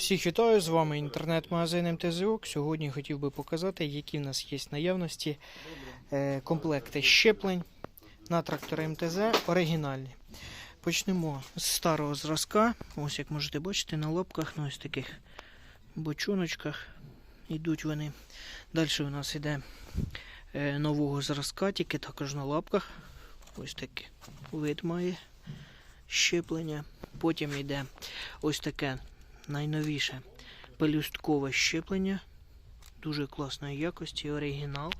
Всіх вітаю, з вами інтернет-магазин МТЗОК. Сьогодні хотів би показати, які в нас є наявності е, комплекти щеплень на трактори МТЗ оригінальні. Почнемо з старого зразка. Ось як можете бачити, на лапках, на ось таких бочоночках йдуть вони. Далі у нас йде е, нового зразка, тільки також на лапках. Ось такий вид має щеплення. Потім йде ось таке найновіше пелюсткове щеплення. Дуже класної якості, оригінал.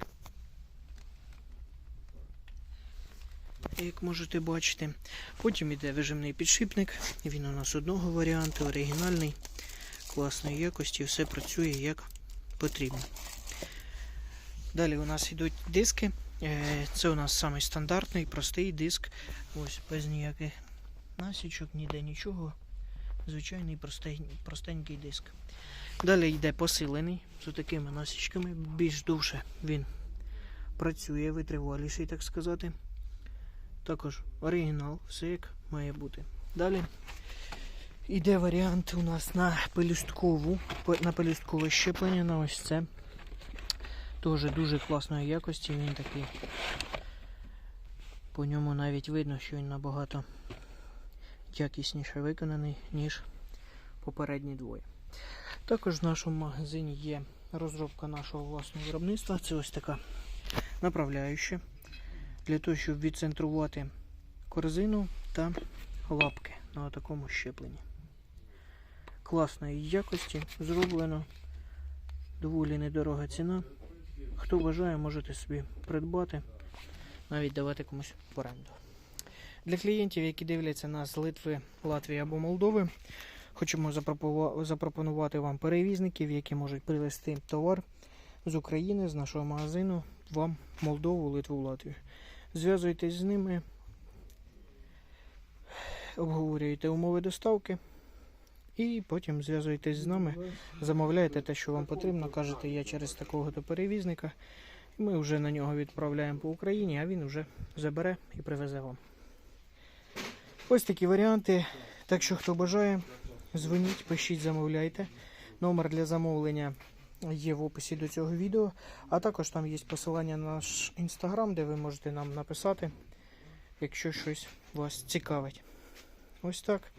Як можете бачити. Потім йде вижимний підшипник. Він у нас одного варіанту, оригінальний, класної якості, все працює як потрібно. Далі у нас йдуть диски. Е, Це у нас самий стандартний, простий диск. Ось без ніяких насічок, ніде нічого. Звичайний простень, простенький диск. Далі йде посилений з такими насічками. Більш довше він працює, витриваліший, так сказати. Також оригінал, все як має бути. Далі йде варіант у нас на пелюсткову, на пелюсткове щеплення на ось це. Теж дуже класної якості, він такий. По ньому навіть видно, що він набагато якісніше виконаний, ніж попередні двоє. Також в нашому магазині є розробка нашого власного виробництва. Це ось така направляюча для того, щоб відцентрувати корзину та лапки на такому щепленні. Класної якості зроблено. Доволі недорога ціна. Хто бажає, можете собі придбати, навіть давати комусь в оренду. Для клієнтів, які дивляться нас з Литви, Латвії або Молдови, хочемо запропонувати вам перевізників, які можуть привезти товар з України, з нашого магазину, вам Молдову, Литву, Латвію. Зв'язуйтесь з ними, обговорюєте умови доставки і потім зв'язуєтесь з нами, замовляєте те, що вам потрібно, кажете, я через такого-то перевізника. Ми вже на нього відправляємо по Україні, а він вже забере і привезе вам. Ось такі варіанти. Так що, хто бажає, дзвоніть, пишіть, замовляйте. Номер для замовлення є в описі до цього відео. А також там є посилання на наш інстаграм, де ви можете нам написати, якщо щось вас цікавить. Ось так.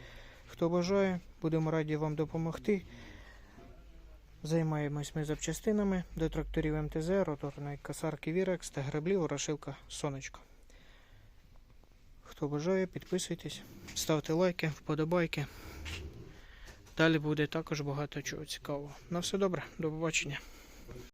Хто бажає, будемо раді вам допомогти. Займаємось ми запчастинами до тракторів МТЗ, роторної касарки Вірекс та греблі Ворошилка Сонечко. Хто бажає, підписуйтесь, ставте лайки, вподобайки. Далі буде також багато чого цікавого. На все добре, до побачення.